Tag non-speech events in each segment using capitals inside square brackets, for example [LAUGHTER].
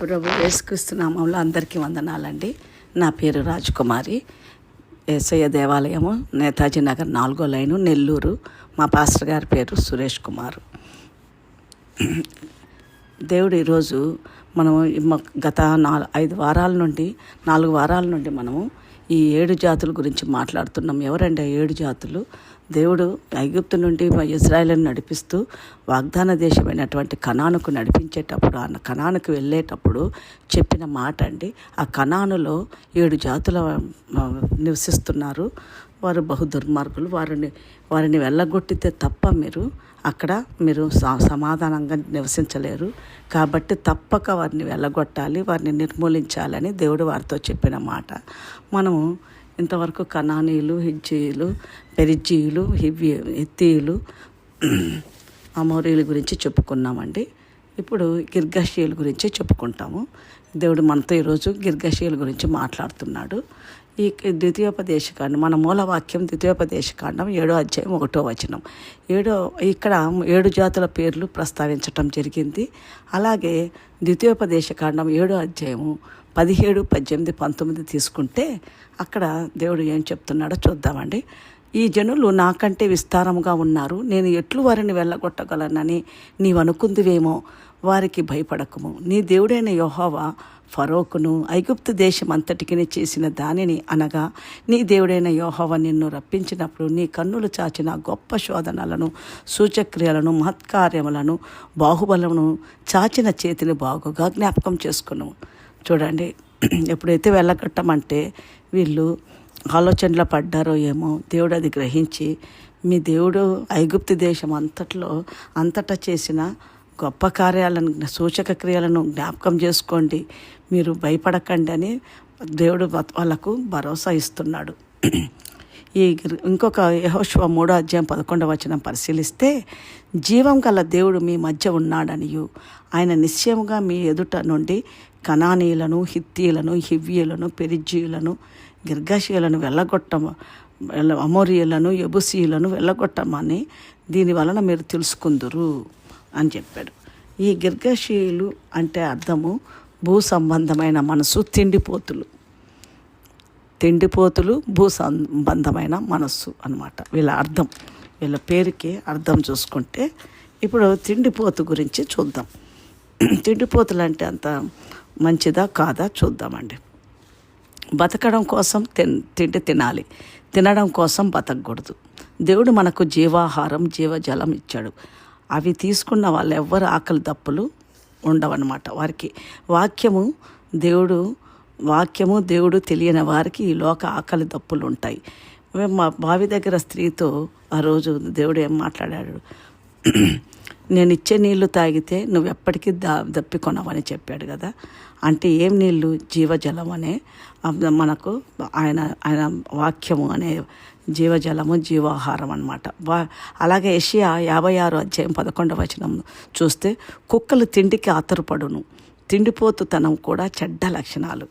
ప్రభు యేసుక్రీస్తు నామంలో అందరికీ వందనాలండి. నా పేరు రాజకుమారి. ఏసయ్య దేవాలయము నేతాజీ నగర్ నాలుగో లైను నెల్లూరు. మా పాస్టర్ గారి పేరు సురేష్ కుమార్. దేవుడు ఈరోజు మనము గత నాలుగు ఐదు వారాల నుండి నాలుగు వారాల నుండి మనము ఈ ఏడు జాతుల గురించి మాట్లాడుతున్నాం. ఎవరండి ఆ ఏడు జాతులు? దేవుడు ఐగుప్తు నుండి ఇజ్రాయెల్ని నడిపిస్తూ వాగ్దాన దేశమైనటువంటి కణానుకు నడిపించేటప్పుడు ఆ కణానుకు వెళ్ళేటప్పుడు చెప్పిన మాట అండి. ఆ కణానులో ఏడు జాతుల నివసిస్తున్నారు. వారు బహు దుర్మార్గులు. వారిని వారిని వెళ్ళగొట్టితే తప్ప మీరు అక్కడ మీరు స- సమాధానంగా నివసించలేరు. కాబట్టి తప్పక వారిని వెళ్ళగొట్టాలి వారిని నిర్మూలించాలని దేవుడు వారితో చెప్పిన మాట. మనము ఇంతవరకు కనానీయులు హిజ్జీయులు పెరిజీయులు హివ్య ఎత్తీయులు [CLEARS THROAT] అమోరీల గురించి చెప్పుకున్నామండి. ఇప్పుడు గిర్గషీయుల గురించి చెప్పుకుంటాము. దేవుడు మనతో ఈరోజు గిర్గషీయుల గురించి మాట్లాడుతున్నాడు. ఈ ద్వితీయోపదేశ కాండం మన మూలవాక్యం ద్వితీయోపదేశకాండం ఏడో అధ్యాయం ఒకటో వచనం. ఏడో ఇక్కడ ఏడు జాతుల పేర్లు ప్రస్తావించటం జరిగింది. అలాగే ద్వితీయోపదేశకాండం ఏడో అధ్యాయము పదిహేడు పద్దెనిమిది పంతొమ్మిది తీసుకుంటే అక్కడ దేవుడు ఏం చెప్తున్నాడో చూద్దామండి. ఈ జనులు నాకంటే విస్తారముగా ఉన్నారు. నేను ఎట్లు వారిని వెళ్ళగొట్టగలనని నీవు అనుకుందివేమో? వారికి భయపడకము. నీ దేవుడైన యెహోవా ఫరోకును ఐగుప్తు దేశమంతటికి చేసిన దానిని అనగా నీ దేవుడైన యోహవ నిన్ను రప్పించినప్పుడు నీ కన్నులు చాచిన గొప్ప శోధనలను సూచక్రియలను మహత్కార్యములను బాహుబలమును చాచిన చేతిని బాగుగా జ్ఞాపకం చేసుకును. చూడండి ఎప్పుడైతే వెళ్ళగట్టమంటే వీళ్ళు ఆలోచనలో పడ్డారో ఏమో దేవుడు అది గ్రహించి మీ దేవుడు ఐగుప్తి దేశం అంతట్లో అంతటా చేసిన గొప్ప కార్యాలను సూచక క్రియలను జ్ఞాపకం చేసుకోండి. మీరు భయపడకండి అని దేవుడు వాళ్ళకు భరోసా ఇస్తున్నాడు. ఈ ఇంకొక యహోశివ మూడో అధ్యాయం పదకొండవ వచనం పరిశీలిస్తే జీవం గల దేవుడు మీ మధ్య ఉన్నాడనియు. ఆయన నిశ్చయముగా మీ ఎదుట నుండి కనానీయులను హిత్తీలను హివ్యులను పెరిజీయులను గిర్గషీయులను వెళ్ళగొట్టము అమోరియలను అమోరియులను ఎబుసీయులను వెళ్ళగొట్టమని దీని వలన మీరు తెలుసుకుందురు అని చెప్పాడు. ఈ గిర్గషీయులు అంటే అర్థము భూ సంబంధమైన మనసు తిండిపోతులు. తిండిపోతులు భూ సంబంధమైన మనస్సు అన్నమాట. వీళ్ళ అర్థం వీళ్ళ పేరుకి అర్థం చూసుకుంటే ఇప్పుడు తిండిపోతు గురించి చూద్దాం. [CLEARS THROAT] తిండిపోతులు అంటే అంత మంచిదా కాదా చూద్దామండి. బతకడం కోసం తిన్ తిండి తినాలి. తినడం కోసం బతకూడదు దేవుడు మనకు జీవాహారం జీవజలం ఇచ్చాడు. అవి తీసుకున్న వాళ్ళు ఎవ్వరు ఆకలి దప్పులు ఉండవన్నమాట. వారికి వాక్యము దేవుడు వాక్యము దేవుడు తెలియని వారికి ఈ లోక ఆకలి దప్పులు ఉంటాయి. మా బావి దగ్గర స్త్రీతో ఆ రోజు దేవుడు ఏం మాట్లాడాడు? నేను ఇచ్చే నీళ్ళు తాగితే నువ్వు ఎప్పటికీ దా దప్పికొనవని చెప్పాడు కదా. అంటే ఏం నీళ్ళు జీవజలం అనే మనకు ఆయన ఆయన వాక్యము అనే జీవజలము జీవాహారం అనమాట వా అలాగే ఏషియా యాభై ఆరు అధ్యాయం పదకొండవ వచనం చూస్తే కుక్కలు తిండికి ఆతరుపడును. తిండిపోతుతనం కూడా చెడ్డ లక్షణాలు.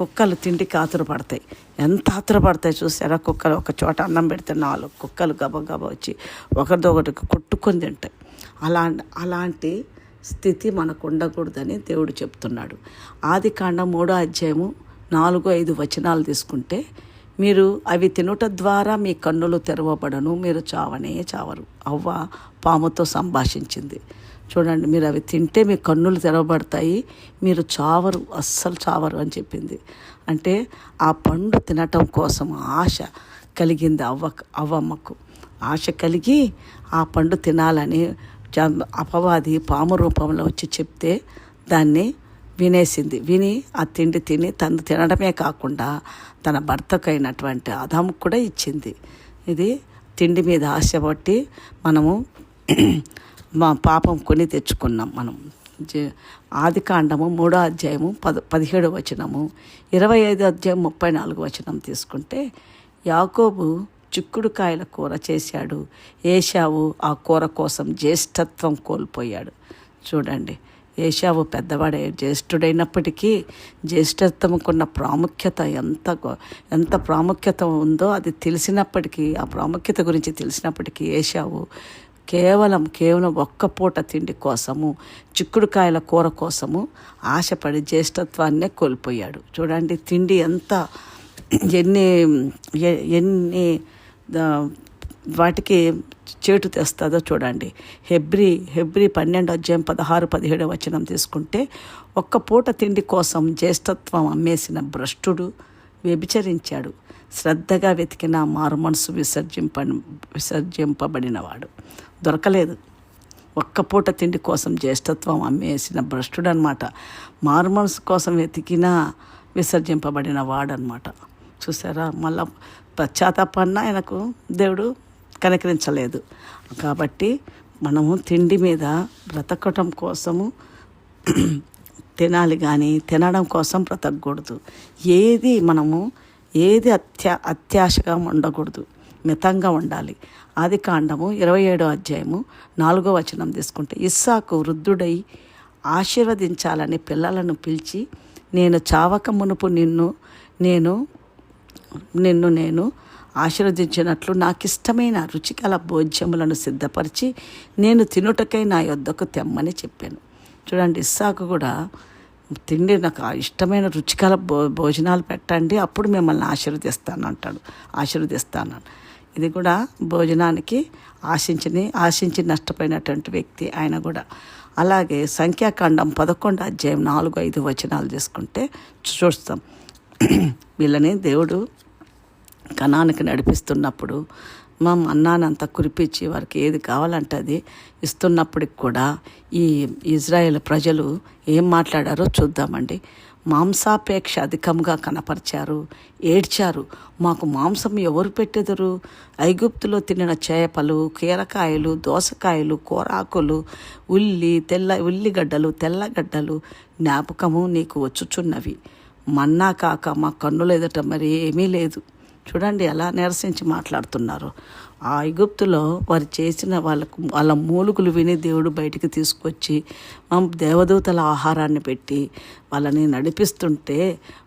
కుక్కలు తిండికి ఆతురపడతాయి ఎంత ఆతురపడతాయి చూసారా? కుక్కలు ఒక చోట అన్నం పెడితే నాలుగు కుక్కలు గబగబ వచ్చి ఒకరిదొకటి కొట్టుకొని తింటాయి. అలా అలాంటి స్థితి మనకు ఉండకూడదని దేవుడు చెప్తున్నాడు. ఆది కాండం మూడో అధ్యాయము నాలుగు ఐదు వచనాలు తీసుకుంటే మీరు అవి తినుట ద్వారా మీ కన్నులు తెరవబడను మీరు చావనే చావరు. అవ్వ పాముతో సంభాషించింది. చూడండి మీరు అవి తింటే మీ కన్నులు తెరవబడతాయి మీరు చావరు అస్సలు చావరు అని చెప్పింది. అంటే ఆ పండు తినటం కోసం ఆశ కలిగింది అవ్వ అవ్వమ్మకు. ఆశ కలిగి ఆ పండు తినాలని జ- అపవాది పాము రూపంలో వచ్చి చెప్తే దాన్ని వినేసింది. విని ఆ తిండి తిని తను తినడమే కాకుండా తన భర్తకైనటువంటి అదాముకు కూడా ఇచ్చింది. ఇది తిండి మీద ఆశ పట్టి మనము మా పాపం కొని తెచ్చుకున్నాం మనం. జ- ఆది కాండము మూడో అధ్యాయము పద పదిహేడు వచనము ఇరవై ఐదు అధ్యాయం ముప్పై నాలుగు వచనం తీసుకుంటే యాకోబు చిక్కుడుకాయల కూర చేశాడు. ఏషావు ఆ కూర కోసం జ్యేష్ఠత్వం కోల్పోయాడు. చూడండి ఏషావు పెద్దవాడే జ్యేష్ఠుడైనప్పటికీ జ్యేష్ఠత్వముకున్న ప్రాముఖ్యత ఎంత ఎంత ప్రాముఖ్యత ఉందో అది తెలిసినప్పటికీ ఆ ప్రాముఖ్యత గురించి తెలిసినప్పటికీ ఏషావు కేవలం కేవలం ఒక్క పూట తిండి కోసము చిక్కుడుకాయల కూర కోసము ఆశపడి జ్యేష్ఠత్వాన్నే కోల్పోయాడు. చూడండి తిండి ఎంత ఎన్ని ఎన్ని వాటికి చేటు తెస్తుందో చూడండి. హెబ్రి హెబ్రి పన్నెండు అధ్యాయం పదహారు పదిహేడు వచనం తీసుకుంటే ఒక్క పూట తిండి కోసం జ్యేష్ఠత్వం అమ్మేసిన భ్రష్టుడు వ్యభిచరించాడు. శ్రద్ధగా వెతికిన మారు మనసు విసర్జింప విసర్జింపబడినవాడు. దొరకలేదు. ఒక్క పూట తిండి కోసం జ్యేష్ఠత్వం అమ్మేసిన భ్రష్టుడనమాట అనమాట కోసం వెతికినా విసర్జింపబడిన వాడనమాట చూసారా? మళ్ళా పశ్చాత్తాపన్న ఆయనకు దేవుడు కనికరించలేదు. కాబట్టి మనము తిండి మీద బ్రతకటం కోసము [CLEARS THROAT] తినాలి కానీ తినడం కోసం బ్రతకూడదు. ఏది మనము ఏది అత్యా అత్యాశగా ఉండకూడదు. మితంగా ఉండాలి. ఆది కాండము ఇరవై ఏడో అధ్యాయము నాలుగో వచనం తీసుకుంటే ఇస్సాకు వృద్ధుడై ఆశీర్వదించాలని పిల్లలను పిలిచి నేను చావక మునుపు నిన్ను నేను నిన్ను నేను ఆశీర్వదించినట్లు నాకు ఇష్టమైన రుచికల భోజ్యములను సిద్ధపరిచి నేను తినుటకై నా యొద్దకు తెమ్మని చెప్పాను. చూడండి ఇస్సాకు కూడా తిండి నాకు ఇష్టమైన రుచికల భో భోజనాలు పెట్టండి అప్పుడు మిమ్మల్ని ఆశీర్వదిస్తాను అంటాడు ఆశీర్వదిస్తాను ఇది కూడా భోజనానికి ఆశించని ఆశించి నష్టపోయినటువంటి వ్యక్తి ఆయన కూడా. అలాగే సంఖ్యాకాండం పదకొండు అధ్యాయం నాలుగు ఐదు వచనాలు తీసుకుంటే చూస్తాం. వీళ్ళని దేవుడు కణానికి నడిపిస్తున్నప్పుడు మా అన్నానంతా కురిపించి వారికి ఏది కావాలంటే అది ఇస్తున్నప్పటికి కూడా ఈ ఇజ్రాయెల్ ప్రజలు ఏం మాట్లాడారో చూద్దామండి. మాంసాపేక్ష అధికంగా కనపరిచారు ఏడ్చారు. మాకు మాంసం ఎవరు పెట్టెదరు? ఐగుప్తులో తినిన చేపలు కీరకాయలు దోసకాయలు కూరాకులు ఉల్లి తెల్ల ఉల్లిగడ్డలు తెల్లగడ్డలు జ్ఞాపకము నీకు వచ్చుచున్నవి. మన్నా కాక మా కన్నులు ఎదుట మరి ఏమీ లేదు. చూడండి ఎలా నిరసించి మాట్లాడుతున్నారు. ఆ ఐగుప్తులో వారు చేసిన వాళ్ళకు వాళ్ళ మూలుగులు విని దేవుడు బయటికి తీసుకొచ్చి మా దేవదూతల ఆహారాన్ని పెట్టి వాళ్ళని నడిపిస్తుంటే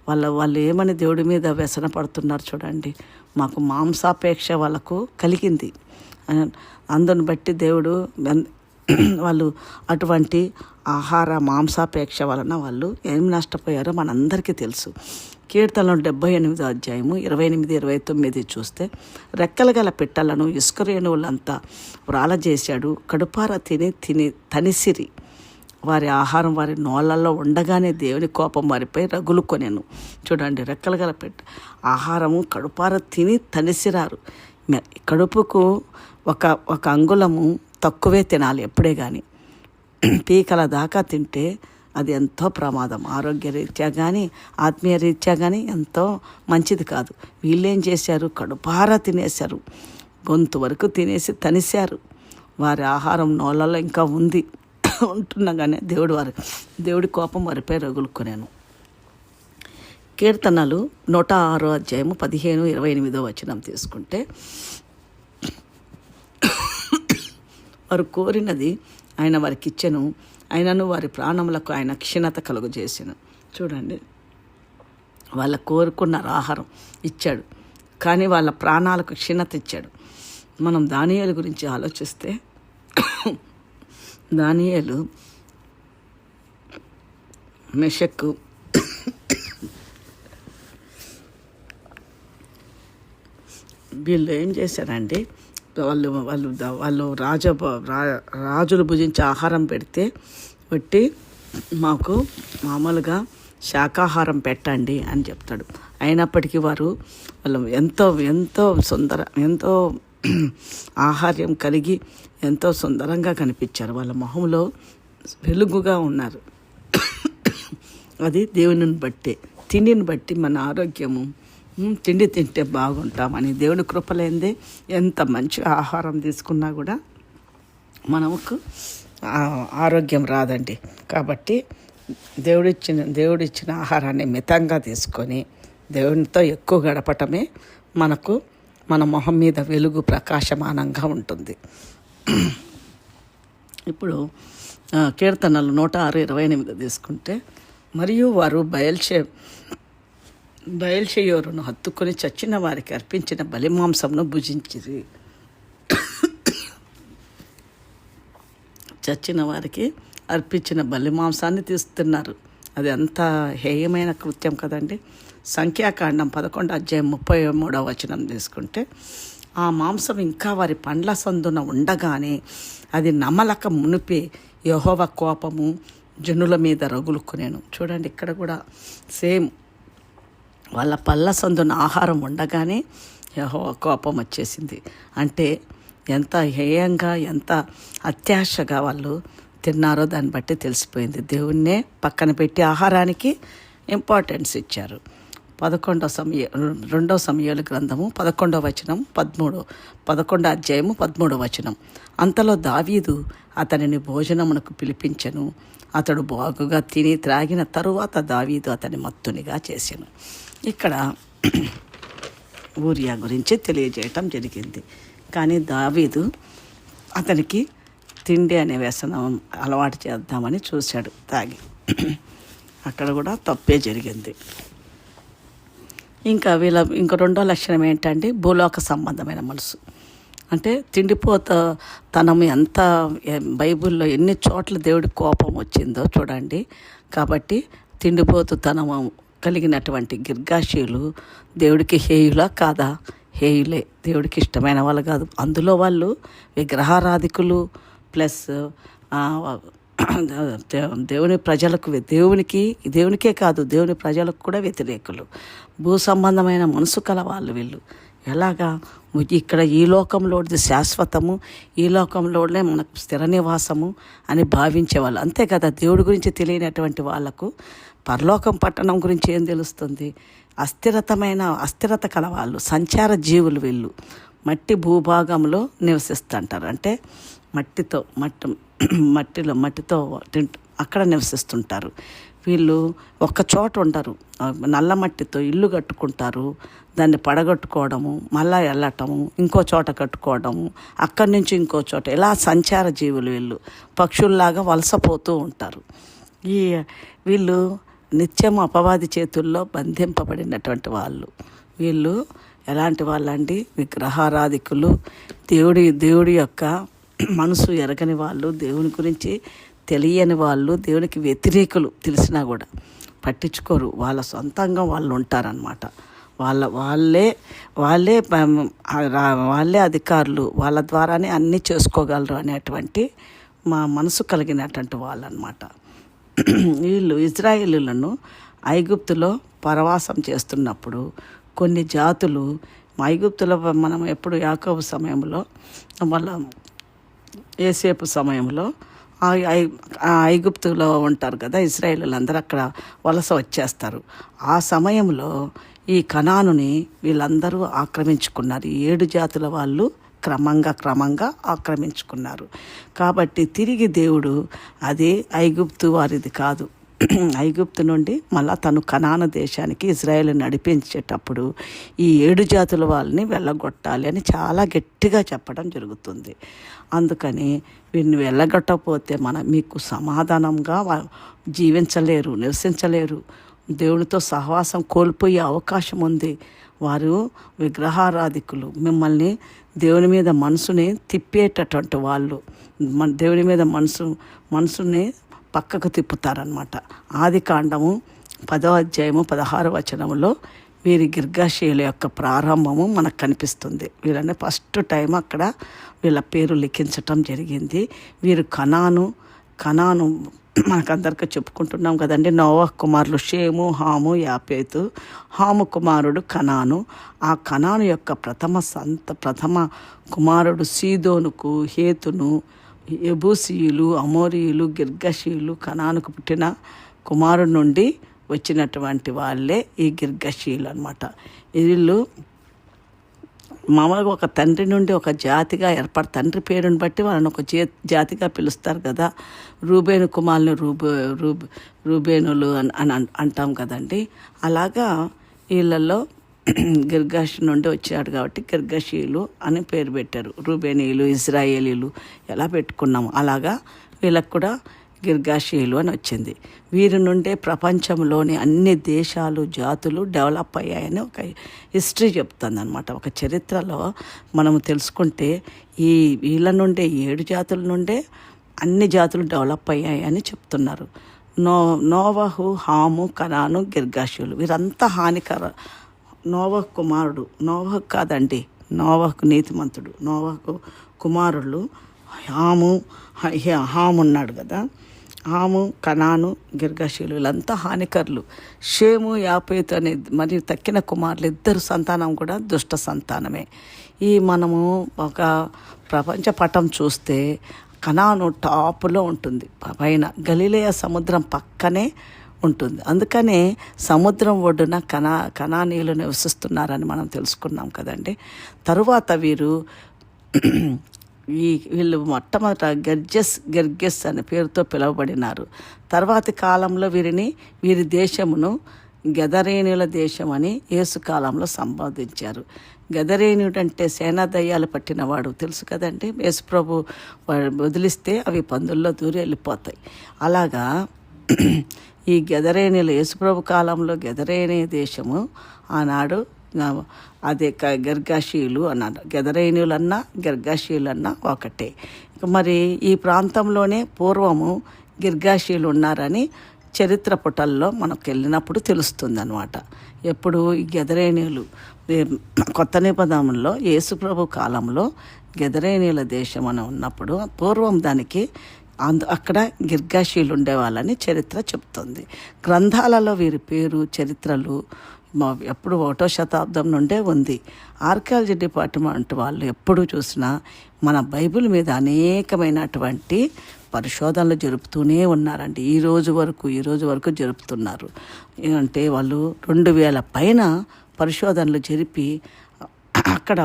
వాళ్ళ వాళ్ళు ఏమని దేవుడి మీద వ్యసన పడుతున్నారు చూడండి. మాకు మాంసాపేక్ష వాళ్ళకు కలిగింది. అందును బట్టి దేవుడు [CLEARS THROAT] వాళ్ళు అటువంటి ఆహార మాంసాపేక్ష వలన వాళ్ళు ఏమి నష్టపోయారో మనందరికీ తెలుసు. కీర్తనలు డెబ్బై ఎనిమిదో అధ్యాయము ఇరవై ఎనిమిది ఇరవై తొమ్మిది చూస్తే రెక్కలు గల పిట్టలను ఇసుక రేణువులంతా వ్రాలజేశాడు. కడుపార తిని తిని తనిసిరి. వారి ఆహారం వారి నోళ్ళల్లో ఉండగానే దేవుని కోపం వారిపై రగులు కొనేను చూడండి రెక్కలు గల పెట్ట ఆహారము కడుపార తిని తనిసిరారు. కడుపుకు ఒక ఒక అంగుళము తక్కువే తినాలి ఎప్పుడే కానీ పీకల దాకా తింటే అది ఎంతో ప్రమాదం. ఆరోగ్య రీత్యా కానీ ఆత్మీయ రీత్యా కానీ ఎంతో మంచిది కాదు. వీళ్ళేం చేశారు? కడుపారా తినేశారు. గొంతు వరకు తినేసి తనిశారు. వారి ఆహారం నోళ్ళలో ఇంకా ఉంది. ఉంటుండగానే దేవుడు వారి దేవుడి కోపం వారిపై రగులుకునేను. కీర్తనలు నూట ఆరో అధ్యాయము పదిహేను ఇరవై ఎనిమిదో వచనం తీసుకుంటే వారు కోరినది ఆయన వారికి ఇచ్చెను ఆయనను వారి ప్రాణములకు ఆయన క్షీణత కలుగజేసాను. చూడండి. వాళ్ళ కోరుకున్న ఆహారం ఇచ్చాడు. కానీ వాళ్ళ ప్రాణాలకు క్షీణత ఇచ్చాడు. మనం దానియాల గురించి ఆలోచిస్తే [COUGHS] దానియాలు మెషక్కు [COUGHS] వీళ్ళు ఏం చేశారండి వాళ్ళు వాళ్ళు వాళ్ళు రాజ రా- రాజులు భుజించే ఆహారం పెడితే పెట్టి మాకు మామూలుగా శాకాహారం పెట్టండి అని చెప్తాడు. అయినప్పటికీ వారు వాళ్ళు ఎంతో ఎంతో సుందర ఎంతో [CLEARS THROAT] ఆహార్యం కలిగి ఎంతో సుందరంగా కనిపించారు. వాళ్ళ మొహంలో వెలుగుగా ఉన్నారు. [CLEARS THROAT] అది దేవుని బట్టే తిండిని బట్టి మన ఆరోగ్యము తిండి తింటే బాగుంటామని దేవుని కృపలేందే. ఎంత మంచి ఆహారం తీసుకున్నా కూడా మనకు ఆరోగ్యం రాదండి. కాబట్టి దేవుడిచ్చిన దేవుడిచ్చిన ఆహారాన్ని మితంగా తీసుకొని దేవునితో ఎక్కువ గడపటమే మనకు మన మొహం మీద వెలుగు ప్రకాశమానంగా ఉంటుంది. ఇప్పుడు కీర్తనలు నూట ఆరు ఇరవై ఎనిమిది తీసుకుంటే మరియు వారు బయల్చే బయల్చేయోరును హత్తుకొని చచ్చిన వారికి అర్పించిన బలిమాంసంను భుజించిరి. చచ్చిన వారికి అర్పించిన బలి మాంసాన్ని తీస్తున్నారు. అది అంత హేయమైన కృత్యం కదండి. సంఖ్యాకాండం పదకొండు అధ్యాయం ముప్పై మూడవ వచనం తీసుకుంటే ఆ మాంసం ఇంకా వారి పండ్ల సందున ఉండగానే అది నమలక మునిపే యహోవ కోపము జనుల మీద రగులుకునేను. చూడండి ఇక్కడ కూడా సేమ్ వాళ్ళ పళ్ళ సందున ఆహారం ఉండగానే యహో కోపం వచ్చేసింది. అంటే ఎంత హేయంగా ఎంత అత్యాశగా వాళ్ళు తిన్నారో దాన్ని బట్టి తెలిసిపోయింది. దేవుణ్ణే పక్కన పెట్టి ఆహారానికి ఇంపార్టెన్స్ ఇచ్చారు. పదకొండవ సమయ రెండవ సమయాల గ్రంథము పదకొండవ వచనం పదమూడు పదకొండో అధ్యాయము పదమూడవ వచనం. అంతలో దావీదు అతనిని భోజనమునకు పిలిపించను. అతడు బాగుగా తిని త్రాగిన తరువాత దావీదు అతని మత్తునిగా చేశాను ఇక్కడ ఊరియా గురించి తెలియజేయటం జరిగింది. కానీ దావీదు అతనికి తిండి అనే వ్యసనం అలవాటు చేద్దామని చూశాడు తాగి. అక్కడ కూడా తప్పే జరిగింది. ఇంకా వీళ్ళ ఇంకో రెండో లక్షణం ఏంటంటే భూలోక సంబంధమైన మనసు. అంటే తిండిపోత తనం ఎంత బైబిల్లో ఎన్ని చోట్ల దేవుడి కోపం వచ్చిందో చూడండి. కాబట్టి తిండిపోతు తనము కలిగినటువంటి గిర్గాశీయులు దేవుడికి హేయులా కాదా? హేయులే దేవుడికి ఇష్టమైన వాళ్ళు కాదు. అందులో వాళ్ళు విగ్రహారాధికులు ప్లస్ దే- దేవుని ప్రజలకు దేవునికి దేవునికే కాదు దేవుని ప్రజలకు కూడా వ్యతిరేకులు. భూ సంబంధమైన మనసు కల వాళ్ళు వీళ్ళు. ఎలాగా? ఇక్కడ ఈ లోకంలోది శాశ్వతము ఈ లోకంలోనే మనకు స్థిర నివాసము అని భావించేవాళ్ళు. అంతే కదా దేవుడి గురించి తెలియనటువంటి వాళ్ళకు పరలోకం పట్టణం గురించి ఏం తెలుస్తుంది? అస్థిరతమైన అస్థిరత కల వాళ్ళు సంచార జీవులు వీళ్ళు. మట్టి భూభాగంలో నివసిస్తుంటారు. అంటే మట్టితో మట్టి మట్టిలో మట్టితో అక్కడ నివసిస్తుంటారు. వీళ్ళు ఒక్క చోట ఉండరు. నల్ల మట్టితో ఇల్లు కట్టుకుంటారు. దాన్ని పడగొట్టుకోవడము మళ్ళా వెళ్ళటము ఇంకో చోట కట్టుకోవడము అక్కడి నుంచి ఇంకో చోట. ఇలా సంచార జీవులు వీళ్ళు. పక్షుల్లాగా వలసపోతూ ఉంటారు. ఈ వీళ్ళు నిత్యం అపవాది చేతుల్లో బంధింపబడినటువంటి వాళ్ళు. వీళ్ళు ఎలాంటి వాళ్ళండి? విగ్రహారాధికులు. దేవుడి దేవుడి యొక్క మనసు ఎరగని వాళ్ళు దేవుని గురించి తెలియని వాళ్ళు దేవునికి వ్యతిరేకులు తెలిసినా కూడా పట్టించుకోరు. వాళ్ళ సొంతంగా వాళ్ళు ఉంటారనమాట వాళ్ళ వాళ్ళే వాళ్ళే రా- వాళ్ళే అధికారులు. వాళ్ళ ద్వారానే అన్నీ చేసుకోగలరు అనేటువంటి మా మనసు కలిగినటువంటి వాళ్ళు అనమాట [CLEARS THROAT] వీళ్ళు ఇజ్రాయేలులను ఐగుప్తులో పరవాసం చేస్తున్నప్పుడు కొన్ని జాతులు ఐగుప్తులో మనం ఎప్పుడు యాకోబు సమయంలో వాళ్ళ ఏసేపు సమయంలో ఐగుప్తులో ఉంటారు కదా ఇజ్రాయేలీలు అందరూ అక్కడ వలస వచ్చేస్తారు. ఆ సమయంలో ఈ కణానుని వీళ్ళందరూ ఆక్రమించుకున్నారు. ఈ ఏడు జాతుల వాళ్ళు క్రమంగా క్రమంగా ఆక్రమించుకున్నారు. కాబట్టి తిరిగి దేవుడు అది ఐగుప్తు వారిది కాదు. [CLEARS THROAT] ఐగుప్తు నుండి మళ్ళా తను కనాన దేశానికి ఇజ్రాయెల్ నడిపించేటప్పుడు ఈ ఏడు జాతుల వాళ్ళని వెళ్ళగొట్టాలి అని చాలా గట్టిగా చెప్పడం జరుగుతుంది. అందుకని వీరిని వెళ్ళగొట్టకపోతే మన మీకు సమాధానంగా జీవించలేరు నివసించలేరు. దేవునితో సహవాసం కోల్పోయే అవకాశం ఉంది. వారు విగ్రహారాధికులు. మిమ్మల్ని దేవుని మీద మనసుని తిప్పేటటువంటి వాళ్ళు. మన దేవుని మీద మనసు మనసుని పక్కకు తిప్పుతారనమాట ఆది కాండము పదో అధ్యాయము పదహారు వచనంలో వీరి గిర్గాశీల యొక్క ప్రారంభము మనకు కనిపిస్తుంది. వీళ్ళని ఫస్ట్ టైం అక్కడ వీళ్ళ పేరు లిఖించటం జరిగింది. వీరు కణాను కణాను మనకందరికీ చెప్పుకుంటున్నాం కదండి. నోవా కుమారులు షేము హాము యాపేతు. హాము కుమారుడు కనాను. ఆ కనాను యొక్క ప్రథమ సంత ప్రథమ కుమారుడు సీదోనుకు హేతును ఎబూసీయులు అమోరియులు గిర్గశీయులు కనానుకు పుట్టిన కుమారుడు నుండి వచ్చినటువంటి వాళ్ళే ఈ గిర్గశీయులు అనమాట వీళ్ళు మామూలుగా ఒక తండ్రి నుండి ఒక జాతిగా ఏర్పడ తండ్రి పేరుని బట్టి వాళ్ళని ఒక జే జాతిగా పిలుస్తారు కదా. రూబేను కుమారులు రూబే రూబ్ రూబేనులు అని అని అంటాం కదండి. అలాగా వీళ్ళల్లో [CLEARS THROAT] గిర్గాష్ నుండి వచ్చాడు కాబట్టి గిర్గషీయులు అని పేరు పెట్టారు. రూబేనీయులు ఇజ్రాయేలీలు ఎలా పెట్టుకున్నాము. అలాగా వీళ్ళకు కూడా గిర్గాషీయులు అని వచ్చింది. వీరి నుండే ప్రపంచంలోని అన్ని దేశాలు జాతులు డెవలప్ అయ్యాయని ఒక హిస్టరీ చెప్తుంది అనమాట ఒక చరిత్రలో మనం తెలుసుకుంటే ఈ వీళ్ళ నుండే ఏడు జాతుల నుండే అన్ని జాతులు డెవలప్ అయ్యాయని చెప్తున్నారు. నో నోవహు హాము కనాను గిర్గాషులు వీరంతా హానికర నోవహ్ కుమారుడు నోవహ్ కాదండి నోవహకు నీతిమంతుడు నోవహకు కుమారులు హాము హాము ఉన్నాడు కదా. ఆము కణాను గిర్గశీలు వీళ్ళంతా హానికరులు. షేము యాపేతు అనే మరియు తక్కిన కుమారులు ఇద్దరు సంతానం కూడా దుష్ట సంతానమే. ఈ మనము ఒక ప్రపంచ పటం చూస్తే కణాను టాప్లో ఉంటుంది. పైన గలిలయ సముద్రం పక్కనే ఉంటుంది. అందుకనే సముద్రం ఒడ్డున కణా కణానీయులు నివసిస్తున్నారని మనం తెలుసుకున్నాం కదండి. తరువాత వీరు ఈ వీళ్ళు మొట్టమొదట గర్జెస్ గెర్గెస్ అనే పేరుతో పిలువబడినారు. తర్వాతి కాలంలో వీరిని వీరి దేశమును గదరేణుల దేశం అని యేసు కాలంలో సంబోధించారు. గదరేణుడు అంటే సేనా దయ్యాలు పట్టినవాడు. తెలుసు కదండి? యేసుప్రభు వదిలిస్తే అవి పందుల్లో దూరి వెళ్ళిపోతాయి. అలాగా ఈ గెదరేణిలు యేసుప్రభు కాలంలో గెదరేణి దేశము ఆనాడు అదే క- గర్గాషీయులు అన్నారు. గెదరేణులన్నా గర్గాషీయులన్నా ఒకటే. మరి ఈ ప్రాంతంలోనే పూర్వము గిర్గాషీయులు ఉన్నారని చరిత్ర పుటల్లో మనకు వెళ్ళినప్పుడు తెలుస్తుంది అనమాట ఎప్పుడు ఈ గెదరేణులు కొత్త నిబంధనలో యేసుప్రభు కాలంలో గెదరేణీల దేశం అని ఉన్నప్పుడు పూర్వం దానికి అందు అక్కడ గిర్గాశీలు ఉండేవాళ్ళని చరిత్ర చెప్తుంది. గ్రంథాలలో వీరి పేరు చరిత్రలు మా ఎప్పుడు ఒకటో శతాబ్దం నుండే ఉంది. ఆర్కాలజీ డిపార్ట్మెంట్ వాళ్ళు ఎప్పుడు చూసినా మన బైబిల్ మీద అనేకమైనటువంటి పరిశోధనలు జరుపుతూనే ఉన్నారండి. ఈ రోజు వరకు ఈ రోజు వరకు జరుపుతున్నారు. అంటే వాళ్ళు రెండు వేల పైన పరిశోధనలు జరిపి అక్కడ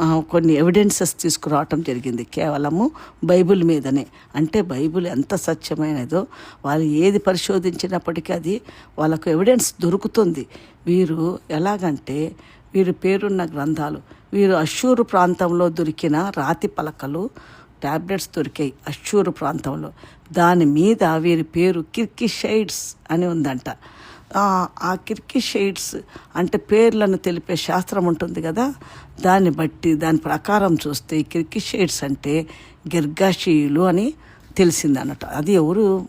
కొన్ని ఎవిడెన్సెస్ తీసుకురావటం జరిగింది. కేవలము బైబిల్ మీదనే. అంటే బైబిల్ ఎంత సత్యమైనదో వాళ్ళు ఏది పరిశోధించినప్పటికీ అది వాళ్ళకు ఎవిడెన్స్ దొరుకుతుంది. వీరు ఎలాగంటే వీరి పేరున్న గ్రంథాలు వీరు అషూరు ప్రాంతంలో దొరికిన రాతి పలకలు టాబ్లెట్స్ దొరికాయి అషూరు ప్రాంతంలో. దాని మీద వీరి పేరు కిర్కిషైడ్స్ అని ఉందంట. ఆ- కిర్కి షేడ్స్ అంటే పేర్లను తెలిపే శాస్త్రం ఉంటుంది కదా? దాన్ని బట్టి దాని ప్రకారం చూస్తే కిర్కి షేడ్స్ అంటే గిర్గాషీయులు అని తెలిసింది అన్నట్టు అది ఎవరు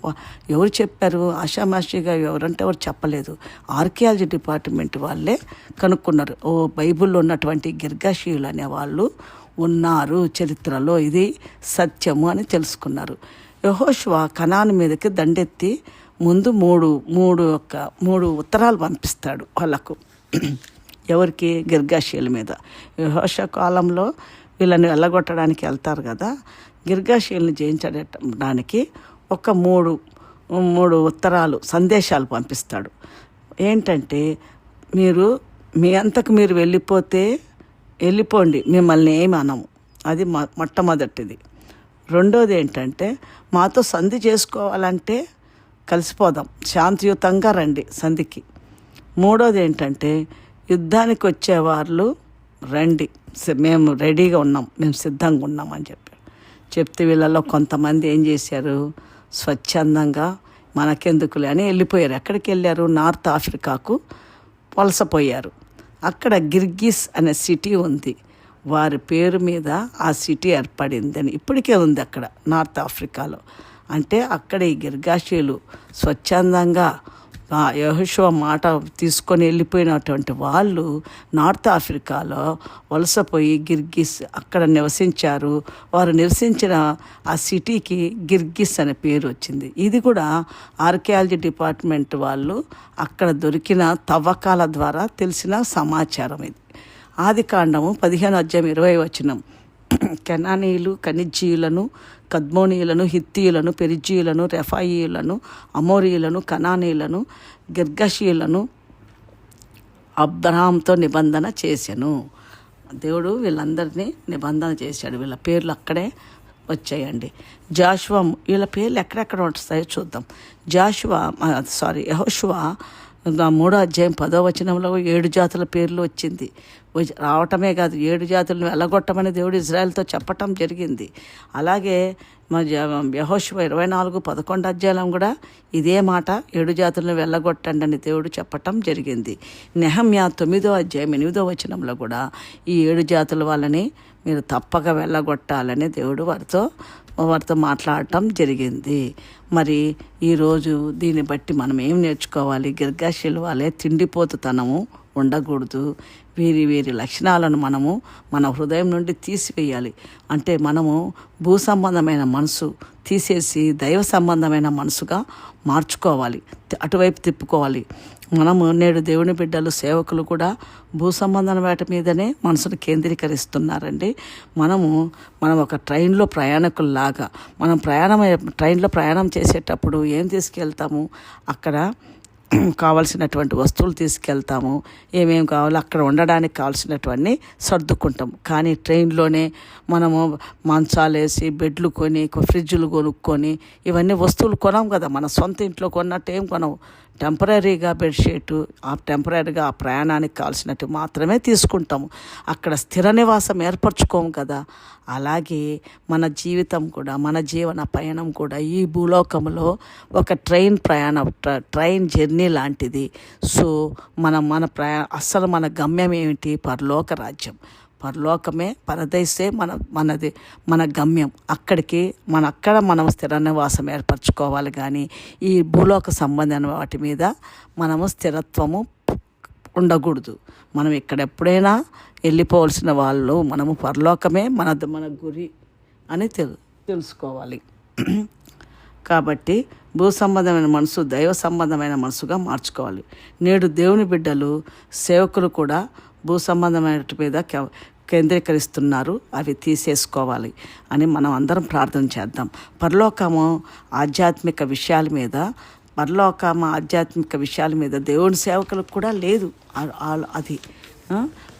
ఎవరు చెప్పారు? ఆషామాషిగా ఎవరంటే ఎవరు చెప్పలేదు. ఆర్కియాలజీ డిపార్ట్మెంట్ వాళ్ళే కనుక్కున్నారు. ఓ బైబిల్లో ఉన్నటువంటి గిర్గాషీయులు అనే వాళ్ళు ఉన్నారు చరిత్రలో. ఇది సత్యము అని తెలుసుకున్నారు. యహోష్వా కణాన్ మీదకి దండెత్తి ముందు మూడు మూడు యొక్క మూడు ఉత్తరాలు పంపిస్తాడు వాళ్ళకు. ఎవరికి? గిర్గాషీల మీద. విహోష కాలంలో వీళ్ళని వెళ్ళగొట్టడానికి వెళ్తారు కదా. గిర్గాషీల్ని జయించడానికి ఒక మూడు మూడు ఉత్తరాలు సందేశాలు పంపిస్తాడు. ఏంటంటే మీరు మీ అంతకు మీరు వెళ్ళిపోతే వెళ్ళిపోండి మిమ్మల్ని ఏమి అనము. అది మొట్టమొదటిది. రెండోది ఏంటంటే మాతో సంధి చేసుకోవాలంటే కలిసిపోదాం. శాంతియుతంగా రండి సంధికి. మూడోది ఏంటంటే యుద్ధానికి వచ్చేవాళ్ళు రండి మేము రెడీగా ఉన్నాం. మేము సిద్ధంగా ఉన్నాం అని చెప్పారు చెప్తే వీళ్ళలో కొంతమంది ఏం చేశారు? స్వచ్ఛందంగా మనకెందుకులే అని వెళ్ళిపోయారు. ఎక్కడికి వెళ్ళారు? నార్త్ ఆఫ్రికాకు వలసపోయారు. అక్కడ గిర్గిస్ అనే సిటీ ఉంది. వారి పేరు మీద ఆ సిటీ ఏర్పడిందని. ఇప్పటికే ఉంది అక్కడ నార్త్ ఆఫ్రికాలో. అంటే అక్కడ ఈ గిర్గాషీలు స్వచ్ఛందంగా ఆ మాట తీసుకొని వెళ్ళిపోయినటువంటి వాళ్ళు నార్త్ ఆఫ్రికాలో వలసపోయి గిర్గిస్ అక్కడ నివసించారు. వారు నివసించిన ఆ సిటీకి గిర్గిస్ అనే పేరు వచ్చింది. ఇది కూడా ఆర్కియాలజీ డిపార్ట్మెంట్ వాళ్ళు అక్కడ దొరికిన తవ్వకాల ద్వారా తెలిసిన సమాచారం ఇది. ఆది కాండము పదిహేను అధ్యాయం ఇరవై వచనం. [CLEARS THROAT] కెనానీయులు ఖనిజీయులను కద్మోనీయులను హిత్తీయులను పెరిజీయులను రెఫాయిలను అమోరియులను కనానీయులను గిర్గషీయులను అబ్రహాంతో నిబంధన చేశాను. దేవుడు వీళ్ళందరినీ నిబంధన చేశాడు. వీళ్ళ పేర్లు అక్కడే వచ్చాయండి. జాషువా వీళ్ళ పేర్లు ఎక్కడెక్కడ వస్తాయో చూద్దాం. జాషువా సారీ యహోషువా మూడో అధ్యాయం పదో వచనంలో ఏడు జాతుల పేర్లు వచ్చింది. వచ్చి- రావటమే కాదు ఏడు జాతులను వెళ్ళగొట్టమని దేవుడు ఇజ్రాయెల్తో చెప్పటం జరిగింది. అలాగే మా యహోశివ ఇరవై నాలుగు పదకొండు అధ్యాయం కూడా ఇదే మాట ఏడు జాతులను వెళ్ళగొట్టండి అని దేవుడు చెప్పటం జరిగింది. నెహమ్యా తొమ్మిదో అధ్యాయం ఎనిమిదో వచనంలో కూడా ఈ ఏడు జాతుల వాళ్ళని మీరు తప్పక వెళ్ళగొట్టాలని దేవుడు వారితో వారితో మాట్లాడటం జరిగింది. మరి ఈరోజు దీన్ని బట్టి మనం ఏం నేర్చుకోవాలి? గిర్గాశీలు వాళ్ళే తిండిపోతుతనము ఉండకూడదు. వీరి వీరి లక్షణాలను మనము మన హృదయం నుండి తీసివేయాలి. అంటే మనము భూ సంబంధమైన మనసు తీసేసి దైవ సంబంధమైన మనసుగా మార్చుకోవాలి. అటువైపు తిప్పుకోవాలి. మనము నేడు దేవుని బిడ్డలు సేవకులు కూడా భూ సంబంధం వాటి మీదనే మనసును కేంద్రీకరిస్తున్నారండి. మనము మనం ఒక ట్రైన్లో ప్రయాణికుల్లాగా మనం ప్రయాణం ట్రైన్లో ప్రయాణం చేసేటప్పుడు ఏం తీసుకెళ్తాము? అక్కడ కావలసినటువంటి వస్తువులు తీసుకెళ్తాము. ఏమేమి కావాలో అక్కడ ఉండడానికి కావాల్సినటువన్నీ సర్దుకుంటాం. కానీ ట్రైన్లోనే మనము మంచాలు వేసి బెడ్లు కొని ఫ్రిడ్జ్లు కొనుక్కొని ఇవన్నీ వస్తువులు కొనాం కదా. మన సొంత ఇంట్లో కొన్నట్టు ఏం కొనవు. టెంపరీగా బెడ్షీటు ఆ టెంపరీగా ఆ ప్రయాణానికి కావాల్సినట్టు మాత్రమే తీసుకుంటాము. అక్కడ స్థిర నివాసం ఏర్పరచుకోము కదా. అలాగే మన జీవితం కూడా మన జీవన పయనం కూడా ఈ భూలోకంలో ఒక ట్రైన్ ప్రయాణం ట్రైన్ జర్నీ లాంటిది. సో మనం మన ప్రయా అస్సలు మన గమ్యం ఏమిటి? పరలోక రాజ్యం. పరలోకమే పరదేశే మన మనది మన గమ్యం. అక్కడికి మన అక్కడ మనం స్థిర నివాసం ఏర్పరచుకోవాలి కానీ ఈ భూలోక సంబంధమైన వాటి మీద మనము స్థిరత్వము ఉండకూడదు. మనం ఇక్కడ ఎప్పుడైనా వెళ్ళిపోవలసిన వాళ్ళు మనము పరలోకమే మన మన గురి అని తెలు తెలుసుకోవాలి. కాబట్టి భూ సంబంధమైన మనసు దైవ సంబంధమైన మనసుగా మార్చుకోవాలి. నేడు దేవుని బిడ్డలు సేవకులు కూడా భూ సంబంధమైన మీద కేంద్రీకరిస్తున్నారు అవి తీసేసుకోవాలి అని మనం అందరం ప్రార్థన చేద్దాం. పరలోకము ఆధ్యాత్మిక విషయాల మీద పరలోకమ ఆధ్యాత్మిక విషయాల మీద దేవుని సేవకులకు కూడా లేదు అది.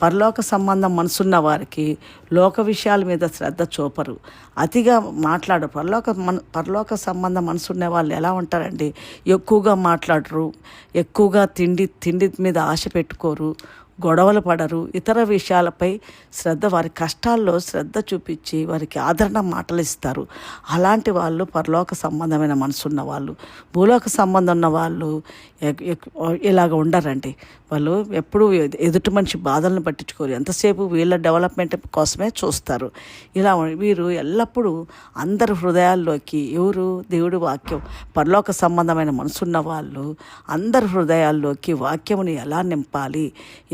పరలోక సంబంధం మనసున్న వారికి లోక విషయాల మీద శ్రద్ధ చూపరు. అతిగా మాట్లాడరు. పరలోక మన పరలోక సంబంధం మనసున్న వాళ్ళు ఎలా ఉంటారండి? ఎక్కువగా మాట్లాడరు ఎక్కువగా తిండి తిండి మీద ఆశ పెట్టుకోరు గొడవలు పడరు. ఇతర విషయాలపై శ్రద్ధ వారి కష్టాల్లో శ్రద్ధ చూపించి వారికి ఆదరణ మాటలు ఇస్తారు అలాంటి వాళ్ళు పరలోక సంబంధమైన మనసున్న వాళ్ళు భూలోక సంబంధం ఉన్న వాళ్ళు ఇలాగ ఉండరండి. వాళ్ళు ఎప్పుడూ ఎదుటి మనిషి బాధలను పట్టించుకోరు. ఎంతసేపు వీళ్ళ డెవలప్మెంట్ కోసమే చూస్తారు. ఇలా వీరు ఎల్లప్పుడూ అందరి హృదయాల్లోకి ఎవరు దేవుడి వాక్యం పరలోక సంబంధమైన మనసున్న వాళ్ళు అందరి హృదయాల్లోకి వాక్యముని ఎలా నింపాలి?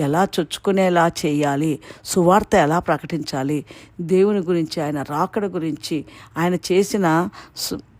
ఎలా చొచ్చుకునేలా చేయాలి? సువార్త ఎలా ప్రకటించాలి? దేవుని గురించి ఆయన రాకడ గురించి ఆయన చేసిన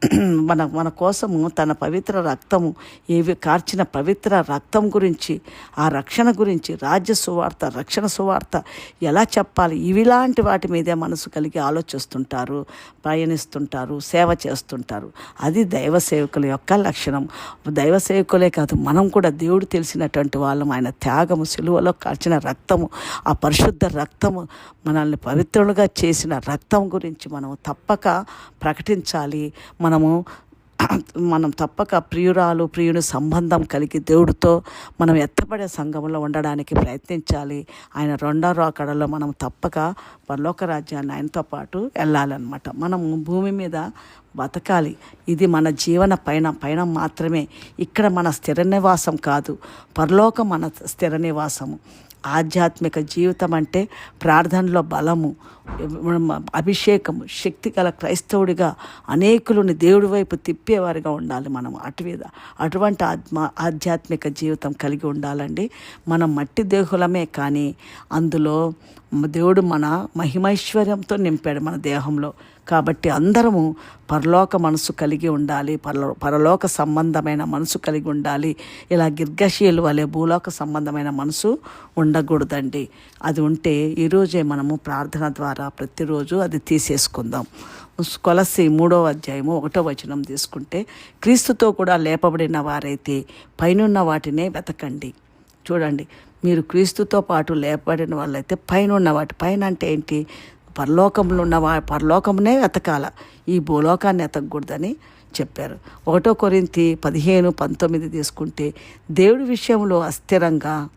[CLEARS THROAT] మన మన కోసము తన పవిత్ర రక్తము ఏవి కార్చిన పవిత్ర రక్తం గురించి ఆ రక్షణ గురించి రాజ్య సువార్త రక్షణ సువార్త ఎలా చెప్పాలి? ఇవిలాంటి వాటి మీదే మనసు కలిగి ఆలోచిస్తుంటారు ప్రయాణిస్తుంటారు సేవ చేస్తుంటారు. అది దైవ సేవకుల యొక్క లక్షణం. దైవ సేవకులే కాదు మనం కూడా దేవుడు తెలిసినటువంటి వాళ్ళం. ఆయన త్యాగము సిలువలో కాల్చిన రక్తము ఆ పరిశుద్ధ రక్తము మనల్ని పవిత్రులుగా చేసిన రక్తం గురించి మనం తప్పక ప్రకటించాలి. మనము [CLEARS THROAT] మనం తప్పక ప్రియురాలు ప్రియుని సంబంధం కలిగి దేవుడితో మనం ఎత్తపడే సంఘంలో ఉండడానికి ప్రయత్నించాలి. ఆయన రెండో రాకడలో మనం తప్పక పరలోక రాజ్యాన్ని ఆయనతో పాటు వెళ్ళాలన్నమాట. మనం భూమి మీద బతకాలి. ఇది మన జీవన పైన పైన మాత్రమే. ఇక్కడ మన స్థిర నివాసం కాదు. పరలోక మన స్థిర నివాసము. ఆధ్యాత్మిక జీవితం అంటే ప్రార్థనలో బలము. అభిషేకము శక్తి గల క్రైస్తవుడిగా అనేకులను దేవుడి వైపు తిప్పేవారిగా ఉండాలి మనం. అటువిధ అటువంటి ఆత్మ ఆధ్యాత్మిక జీవితం కలిగి ఉండాలండి. మనం మట్టి దేహులమే కానీ అందులో దేవుడు మన మహిమైశ్వర్యంతో నింపాడు మన దేహంలో. కాబట్టి అందరము పరలోక మనసు కలిగి ఉండాలి పరలో పరలోక సంబంధమైన మనసు కలిగి ఉండాలి. ఇలా గిర్గశీలు వలె భూలోక సంబంధమైన మనసు ఉండకూడదండి. అది ఉంటే ఈరోజే మనము ప్రార్థన ద్వారా ప్రతిరోజు అది తీసేసుకుందాం. కొలసి మూడో అధ్యాయము ఒకటో వచనం తీసుకుంటే క్రీస్తుతో కూడా లేపబడిన వారైతే పైనున్న వాటినే వెతకండి. చూడండి మీరు క్రీస్తుతో పాటు లేపబడిన వాళ్ళైతే పైన ఉన్న వాటి పైన అంటే ఏంటి? పరలోకంలో ఉన్న వా పరలోకమునే వెతకాల. ఈ భూలోకాన్ని ఎతకూడదని చెప్పారు. ఒకటో కొరింతి పదిహేను పంతొమ్మిది తీసుకుంటే దేవుడి విషయంలో అస్థిరంగా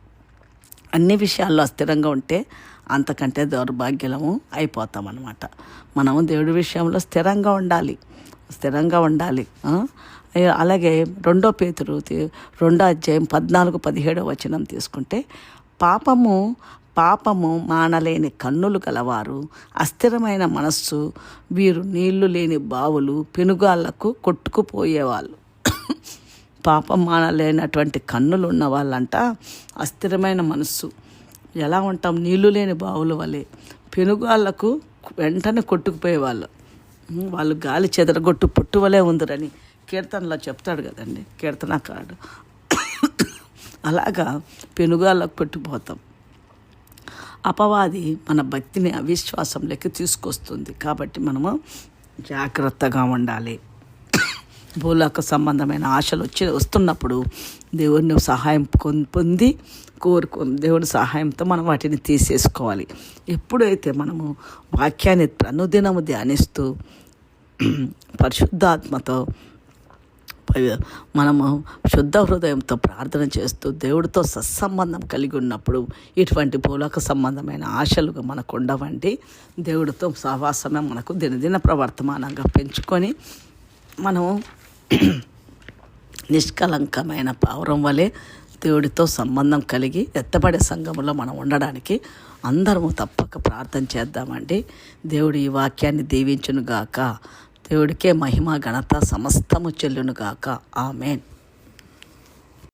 అన్ని విషయాల్లో అస్థిరంగా ఉంటే అంతకంటే దౌర్భాగ్యలము అయిపోతామన్నమాట. మనము దేవుడి విషయంలో స్థిరంగా ఉండాలి. స్థిరంగా ఉండాలి. అలాగే రెండో పేతురు రెండో అధ్యాయం పద్నాలుగు పదిహేడో వచనం తీసుకుంటే పాపము పాపము మానలేని కన్నులు గలవారు అస్థిరమైన మనస్సు వీరు నీళ్ళు లేని బావులు పెనుగాళ్ళకు కొట్టుకుపోయేవాళ్ళు. పాపం మానలేనటువంటి కన్నులు ఉన్న వాళ్ళంట అస్థిరమైన మనస్సు. ఎలా ఉంటాం? నీళ్ళు లేని బావుల వలె పెనుగాళ్ళకు వెంటనే కొట్టుకుపోయేవాళ్ళు. వాళ్ళు గాలి చెదరగొట్టు పుట్టు వలె ఉందిరని కీర్తనలో చెప్తాడు కదండి కీర్తనకారుడు అలాగా పెనుగాళ్ళకు కొట్టుకుపోతాం అపవాది మన భక్తిని అవిశ్వాసంలోకి తీసుకొస్తుంది. కాబట్టి మనము జాగ్రత్తగా ఉండాలి. భూలోక సంబంధమైన ఆశలు వచ్చి వస్తున్నప్పుడు దేవుడిని సహాయం పొంది కోరుకొని దేవుడి సహాయంతో మనం వాటిని తీసేసుకోవాలి. ఎప్పుడైతే మనము వాక్యాన్ని అనుదినము ధ్యానిస్తూ పరిశుద్ధాత్మతో మనము శుద్ధ హృదయంతో ప్రార్థన చేస్తూ దేవుడితో సత్సంబంధం కలిగి ఉన్నప్పుడు ఇటువంటి భూలోక సంబంధమైన ఆశలు మనకు ఉండవండి. దేవుడితో సహవాసమే మనకు దినదిన ప్రవర్తమానంగా పెంచుకొని మనము నిష్కలంకమైన పావురం వలె దేవుడితో సంబంధం కలిగి ఎత్తబడే సంఘంలో మనం ఉండడానికి అందరము తప్పక ప్రార్థన చేద్దామండి. దేవుడు ఈ వాక్యాన్ని దీవించునుగాక. దేవుడికే మహిమ ఘనత సమస్తము చెల్లునుగాక. ఆమెన్.